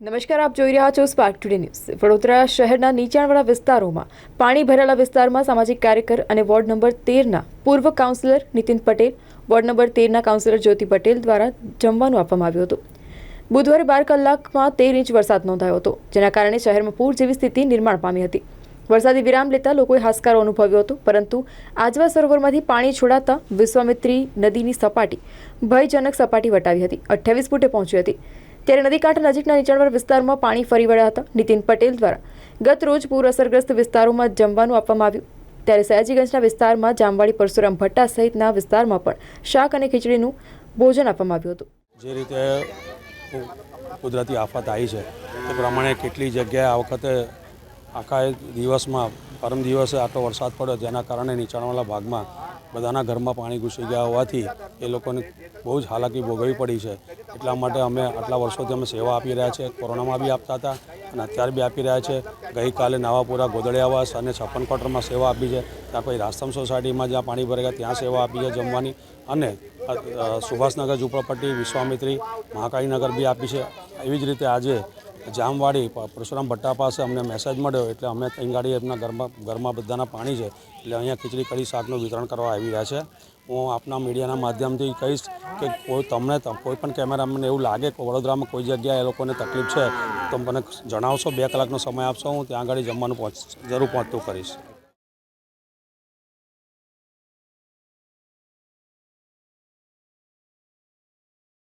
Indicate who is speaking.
Speaker 1: નમસ્કાર, આપ જોઈ રહ્યા છો સ્પાર્ક ટુડે ન્યૂઝ વડોદરા શહેરના નીચાણવાળા વિસ્તારોમાં પાણી ભરેલા વિસ્તારમાં સામાજિક કાર્યકર અને વોર્ડ નંબર તેરના પૂર્વ councillor Nitin Patel, ward number તેરના councillor Jyoti Patel દ્વારા જમવાનું આપવામાં આવ્યું હતું. બુધવારે બાર કલાકમાં તેર ઇંચ વરસાદ નોંધાયો હતો, જેના કારણે શહેરમાં પૂર જેવી સ્થિતિ નિર્માણ પામી હતી. વરસાદી વિરામ લેતા લોકોએ હાશકારો અનુભવ્યો હતો, પરંતુ આજવા સરોવરમાંથી પાણી છોડાતા વિશ્વામિત્રી નદીની સપાટી ભયજનક સપાટી વટાવી હતી. અઠ્યાવીસ ફૂટે પહોંચી હતી. ત્યારે નદીકાંઠા નજીકના નીચાણવાળા વિસ્તારમાં પાણી ફરી વળ્યા હતા. નીતિન પટેલ દ્વારા ગત રોજ પૂર અસરગ્રસ્ત વિસ્તારોમાં જમવાનું આપવામાં આવ્યું. ત્યારે સયાજીગંજના વિસ્તારમાં જામવાડી, પરશુરામ ભટ્ટા સહિતના વિસ્તારમાં પણ શાક અને ખીચડીનું ભોજન આપવામાં આવ્યું હતું.
Speaker 2: જે રીતે કુદરતી આફત આવી છે, તે પ્રમાણે કેટલી જગ્યાએ આ વખતે આખા દિવસમાં પરમ દિવસે આટલો વરસાદ પડ્યો, જેના કારણે નીચાણવાળા ભાગમાં બધાના ઘરમાં પાણી ઘૂસી ગયા હોવાથી એ લોકોને બહુ જ હાલાકી ભોગવવી પડી છે. એટલા માટે અમે આટલા વર્ષોથી અમે સેવા આપી રહ્યા છે કોરોનામાં બી આપતા હતા અને અત્યારે બી આપી રહ્યા છે. ગઈકાલે નવાપુરા ગોદળિયાવાસ અને છપ્પન ક્વાર્ટરમાં સેવા આપી છે. ત્યાં કોઈ રાસ્તમ સોસાયટીમાં જ્યાં પાણી ભરેગા ત્યાં સેવા આપી છે જમવાની. અને સુભાષનગર ઝૂંપડપટ્ટી વિશ્વામિત્રી મહાકાળીનગર બી આપી છે. એવી જ રીતે આજે જામવાડી પરશુરામ ભટ્ટા પાસે અમને મેસેજ મળ્યો, એટલે અમે અહીં ગાડી એમના ઘરમાં ઘરમાં બધાના પાણી છે, એટલે અહીંયા ખીચડી, કઢી, શાકનું વિતરણ કરવા આવી રહ્યા છે. હું આપના મીડિયાના માધ્યમથી કહીશ કે કોઈ તમને કોઈ પણ કેમેરામેન એવું લાગે કે વડોદરામાં કોઈ જગ્યાએ એ લોકોને તકલીફ છે, તો મને જણાવશો, બે કલાકનો સમય આપશો, હું ત્યાં આગળ જમવાનું પહોંચ, જરૂર પહોંચતું કરીશ.